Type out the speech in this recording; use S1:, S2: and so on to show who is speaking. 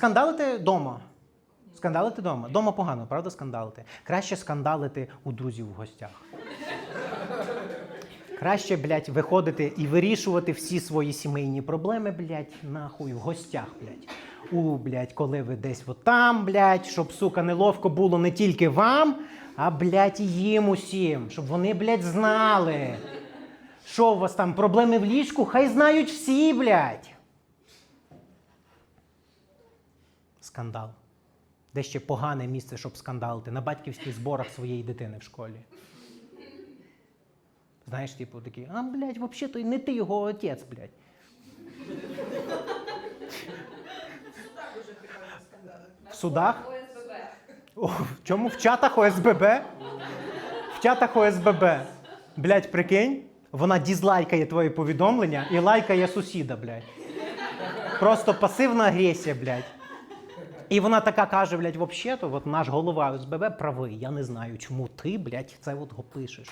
S1: Скандалити вдома. Скандалити вдома. Дома погано, правда, скандалити? Краще скандалити у друзів в гостях. Краще, блядь, виходити і вирішувати всі свої сімейні проблеми, блядь, нахуй, в гостях, блядь. У, блядь, коли ви десь от там, блядь, щоб, сука, неловко було не тільки вам, а, блядь, і їм усім. Щоб вони, блядь, знали. Що у вас там, проблеми в ліжку? Хай знають всі, блядь. Скандал. Де ще погане місце, щоб скандалити, на батьківських зборах своєї дитини в школі. Знаєш, типу такий, а, блядь, взагалі-то не ти його отець, блядь. В судах? О, в чому? В чатах ОСББ? В чатах ОСББ. Блядь, прикинь, вона дізлайкає твої повідомлення і лайкає сусіда, блядь. Просто пасивна агресія, блядь. І вона така каже, блядь, взагалі-то, от наш голова ОСББ правий. Я не знаю, чому ти, блядь, це от го пишеш.